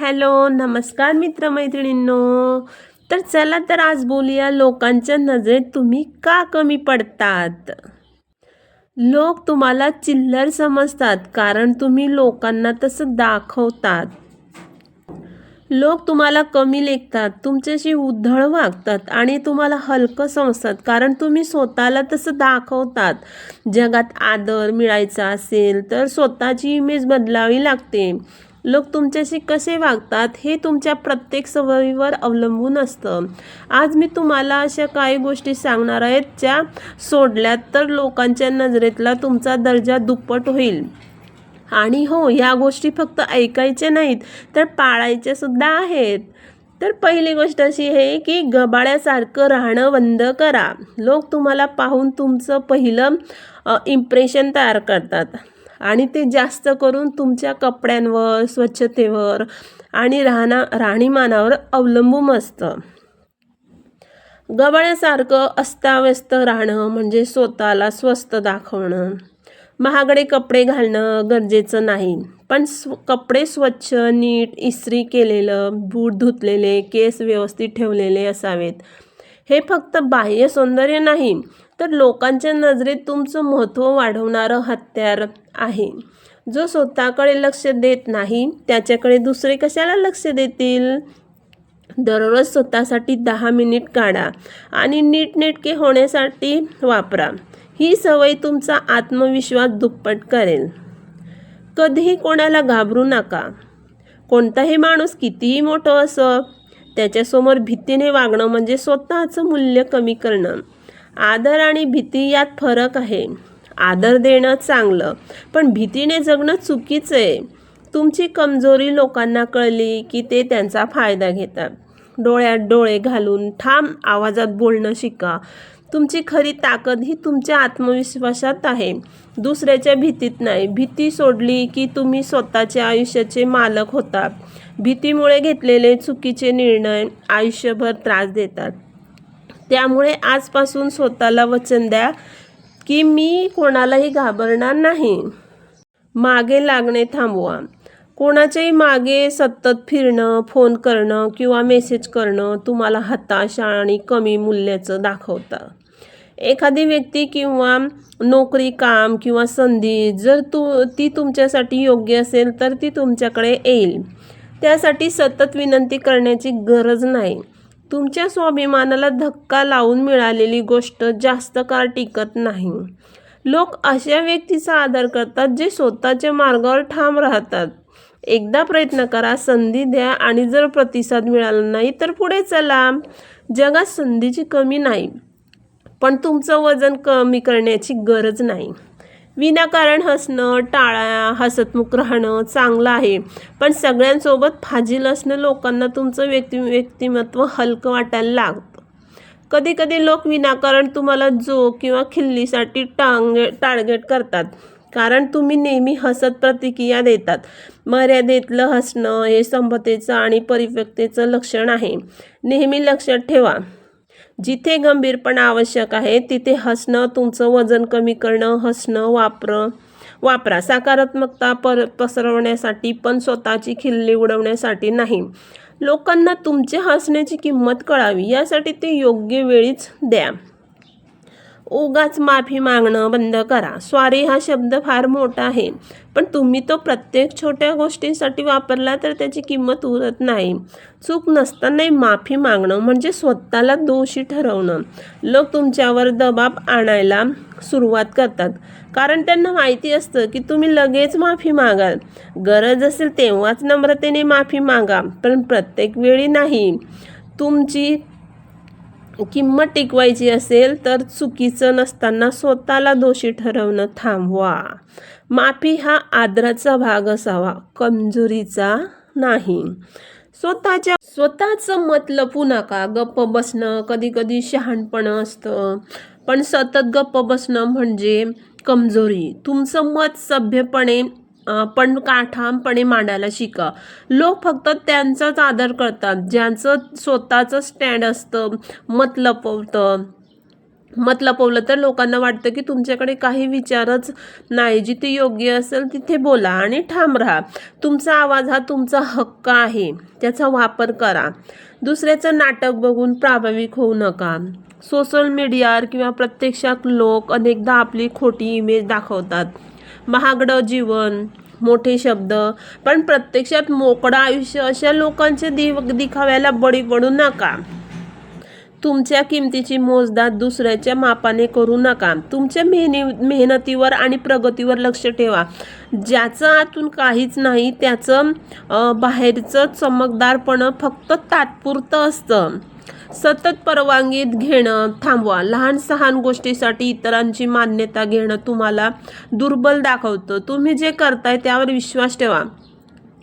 Hello नमस्कार मित्रमैत्रिणींनो. तर चला तर आज बोलूया लोकांच्या नजरेत तुम्ही का कमी पडतात? लोक तुम्हाला चिल्लर समजतात कारण तुम्ही लोकांना तसं दाखवतात. लोक तुम्हाला कमी लेखतात तुमच्याशी उद्धळ वागतात आणि तुम्हाला हलकं समजतात कारण तुम्ही स्वतःला तसं दाखवतात. जगात आदर मिळायचा असेल तर स्वतःची इमेज बदलावी लागते. लोक तुमच्याशी कसे वागतात हे तुमच्या प्रत्येक सवयीवर अवलंबून असतं. आज मी तुम्हाला अशा काही गोष्टी सांगणार आहेत ज्या सोडल्यात तर लोकांच्या नजरेतला तुमचा दर्जा दुप्पट होईल. आणि हो या गोष्टी फक्त ऐकायच्या नाहीत तर पाळायच्या सुद्धा आहेत. तर पहिली गोष्ट अशी आहे की गबाळ्यासारखं राहणं बंद करा. लोक तुम्हाला पाहून तुमचं पहिलं इम्प्रेशन तयार करतात. आणि ते जास्त करून तुमच्या कपड्यांवर स्वच्छतेवर आणि राहणा राहणीमानावर अवलंबून असतं. गबाळ्यासारखं अस्ताव्यस्त राहणं म्हणजे स्वतःला स्वस्त दाखवणं. महागडे कपडे घालणं गरजेचं नाही. पण स्व कपडे स्वच्छ नीट इस्त्री केलेलं बूट धुतलेले केस व्यवस्थित ठेवलेले असावेत. हे फक्त बाह्य सौंदर्य नाही तर लोकांच्या नजरेत तुमचं महत्त्व वाढवणारं हत्यार आहे. जो स्वतःकडे लक्ष देत नाही त्याच्याकडे दुसरे कशाला लक्ष देतील? दररोज स्वतःसाठी दहा मिनिट काढा आणि नीटनेटके होण्यासाठी वापरा. ही सवय तुमचा आत्मविश्वास दुप्पट करेल. कधीही कोणाला घाबरू नका. कोणताही माणूस कितीही मोठं असं त्याच्यासमोर भीतीने वागणं म्हणजे स्वतःचं मूल्य कमी करणं. आदर आणि भीती यात फरक आहे. आदर देणं चांगलं पण भीतीने जगणं चुकीचं आहे. तुमची कमजोरी लोकांना कळली की ते त्यांचा फायदा घेतात. डोळ्यात डोळे घालून ठाम आवाजात बोलणं शिका. तुमची खरी ताकद ही तुमच्या आत्मविश्वासात आहे. दुसऱ्याच्या भीतीत नाही. भीती सोडली की तुम्ही स्वतःच्या आयुष्याचे मालक होता. भीतीमुळे घेतलेले चुकीचे निर्णय आयुष्यभर त्रास देतात. त्यामुळे आजपासून स्वतःला वचन द्या की मी कोणालाही घाबरणार नाही. मागे लागणे थांबवा. कोणाच्याही मागे सतत फिरणं फोन करणं किंवा मेसेज करणं तुम्हाला हताशा आणि कमी मूल्याचं दाखवतं. एखादी व्यक्ती किंवा नोकरी काम किंवा संधी जर तू ती तुमच्यासाठी योग्य असेल तर ती तुमच्याकडे येईल. त्यासाठी सतत विनंती करण्याची गरज नाही. तुमच्या स्वाभिमानाला धक्का लावून मिळालेली गोष्ट जास्त काळ टिकत नाही. लोक अशा व्यक्तीचा आदर करतात जे स्वतःच्या मार्गावर ठाम राहतात. एकदा प्रयत्न करा संधी द्या आणि जर प्रतिसाद मिळाला नाही तर पुढे चला. जगात संधीची कमी नाही पण तुमचं वजन कमी करण्याची गरज नाही. विनाकारण हसणं टाळा हसतमुख राहणं चांगलं आहे. पण सगळ्यांसोबत फाजील असणं लोकांना तुमचं व्यक्ती व्यक्तिमत्व हलकं वाटायला लागतं. कधी कधी लोक विनाकारण तुम्हाला जो किंवा खिल्लीसाठी टांगे टार्गेट करतात. कारण तुम्ही नेहमी हसत प्रतिक्रिया देतात. मर्यादेतलं हसणं हे समतेचं आणि परिपक्तेचं लक्षण आहे. नेहमी लक्षात ठेवा. जिथे गंभीरपणा आवश्यक आहे तिथे हसणं तुमचं वजन कमी करणं हसणं वापरं वापरा. सकारात्मकता पर पसरवण्यासाठी पण स्वतःची खिल्ली उडवण्यासाठी नाही. लोकांना तुमच्या हसण्याची किंमत कळावी यासाठी ते योग्य वेळीच द्या. उगाच माफी मागणं बंद करा. स्वारी हा शब्द फार मोठा आहे. पण तुम्ही तो प्रत्येक छोट्या गोष्टींसाठी वापरला तर त्याची किंमत उरत नाही. चूक नसतानाही माफी मागणं म्हणजे स्वतःला दोषी ठरवणं. लोक तुमच्यावर दबाब आणायला सुरुवात करतात. कारण त्यांना माहिती असतं की तुम्ही लगेच माफी मागाल. गरज असेल तेव्हाच नम्रतेने माफी मागा पण प्रत्येक वेळी नाही. तुमची हो, किंमत टिकवायची असेल तर चुकीचं नसताना स्वतःला दोषी ठरवणं थांबवा. माफी हा आदराचा भाग असावा कमजोरीचा नाही. स्वतःच्या स्वतःचं मत लपू नका. गप्प बसणं कधी कधी शहाणपणं असतं. पण सतत गप्प बसणं म्हणजे कमजोरी. तुमचं मत सभ्यपणे पण का ठामपणे मांडायला शिका. लोक फक्त त्यांचाच आदर करतात. ज्यांचं स्वतःचं स्टँड असतं मत लपवतं मत लपवलं तर लोकांना वाटतं की तुमच्याकडे काही विचारच नाही. जिथे योग्य असेल तिथे बोला आणि ठाम राहा. तुमचा आवाज हा तुमचा हक्क आहे. त्याचा वापर करा. दुसऱ्याचं नाटक बघून प्राभाविक होऊ नका. सोशल मीडियावर किंवा प्रत्यक्षात लोक अनेकदा आपली खोटी इमेज दाखवतात. महागडं जीवन मोठे शब्द. पण प्रत्यक्षात मोकळं आयुष्य अशा लोकांच्या दिव दिखाव्याला बळी पडू नका. तुमच्या किमतीची मोजदाद दुसऱ्याच्या मापाने करू नका. तुमच्या मेहनी मेहनतीवर आणि प्रगतीवर लक्ष ठेवा. ज्याचं आतून काहीच नाही त्याचं बाहेरचं चमकदारपणं फक्त तात्पुरतं असतं. सतत परवानगी घेणं थांबवा. लहान सहान गोष्टीसाठी इतरांची मान्यता घेणं तुम्हाला दुर्बल दाखवतं. तुम्ही जे करताय त्यावर विश्वास ठेवा.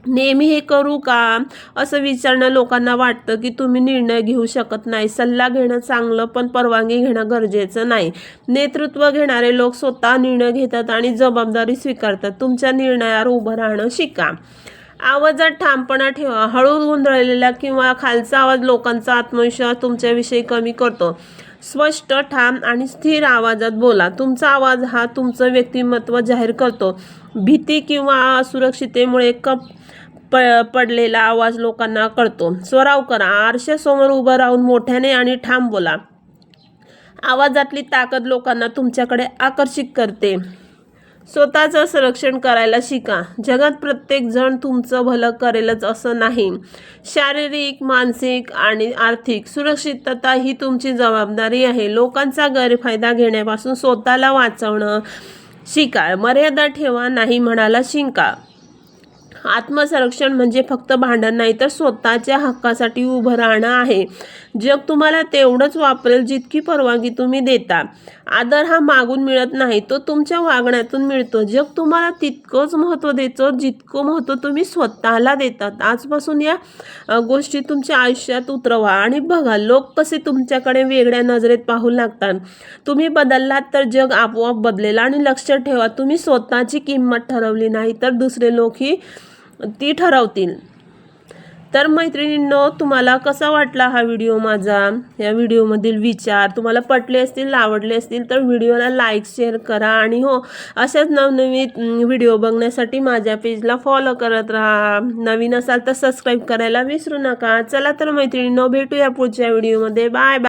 नेहमी हे करू का? असं विचारणं लोकांना वाटतं की तुम्ही निर्णय घेऊ शकत नाही. सल्ला घेणं चांगलं पण परवानगी घेणं गरजेचं नाही. नेतृत्व घेणारे लोक स्वतः निर्णय घेतात आणि जबाबदारी स्वीकारतात. तुमच्या निर्णयावर उभं राहणं शिका. आवाजात ठामपणा ठेवा. हळू गोंधळलेला किंवा खालचा आवाज लोकांचा आत्मविश्वास तुमच्याविषयी कमी करतो. स्पष्ट ठाम आणि स्थिर आवाजात बोला. तुमचा आवाज हा तुमचं व्यक्तिमत्व जाहीर करतो. भीती किंवा असुरक्षितेमुळे कप प पडलेला आवाज लोकांना कळतो. स्वराव करा. आरशासमोर उभं राहून मोठ्याने आणि ठाम बोला. आवाजातली ताकद लोकांना तुमच्याकडे आकर्षित करते. स्वतःचं संरक्षण करायला शिका. जगात प्रत्येक जण तुमचं भलं करेलच असं नाही. शारीरिक मानसिक आणि आर्थिक सुरक्षितता ही तुमची जबाबदारी आहे. लोकांचा गैरफायदा घेण्यापासून स्वतःला वाचवणं शिका. मर्यादा ठेवा नाही म्हणाला शिंका. आत्मसंरक्षण म्हणजे फक्त भांडण नाही तर स्वतःच्या हक्कासाठी उभं राहणं आहे. जग तुम्हाला तेवढंच वापरेल जितकी परवानगी तुम्ही देता. आदर हा मागून मिळत नाही तो तुमच्या वागण्यातून मिळतो. जग तुम्हाला तितकंच महत्त्व देतं जितकं महत्त्व तुम्ही स्वतःला देतात. आजपासून या गोष्टी तुमच्या आयुष्यात उतरवा आणि बघा लोक कसे तुमच्याकडे वेगळ्या नजरेत पाहू लागतात. तुम्ही बदललात तर जग आपोआप बदलेल आणि लक्षात ठेवा तुम्ही स्वतःची किंमत ठरवली नाही तर दुसरे लोकही ती ठरवतील. तर मैत्रिणींनो तुम्हाला कसा वाटला हा व्हिडिओ माझा? या व्हिडिओमधील विचार तुम्हाला पटले असतील आवडले असतील तर व्हिडिओला लाईक शेअर करा आणि हो अशाच नवनवीन व्हिडिओ बघण्यासाठी माझ्या पेजला फॉलो करत राहा. नवीन असाल तर सबस्क्राईब करायला विसरू नका. चला तर मैत्रिणींनो भेटूया पुढच्या व्हिडिओमध्ये बाय बाय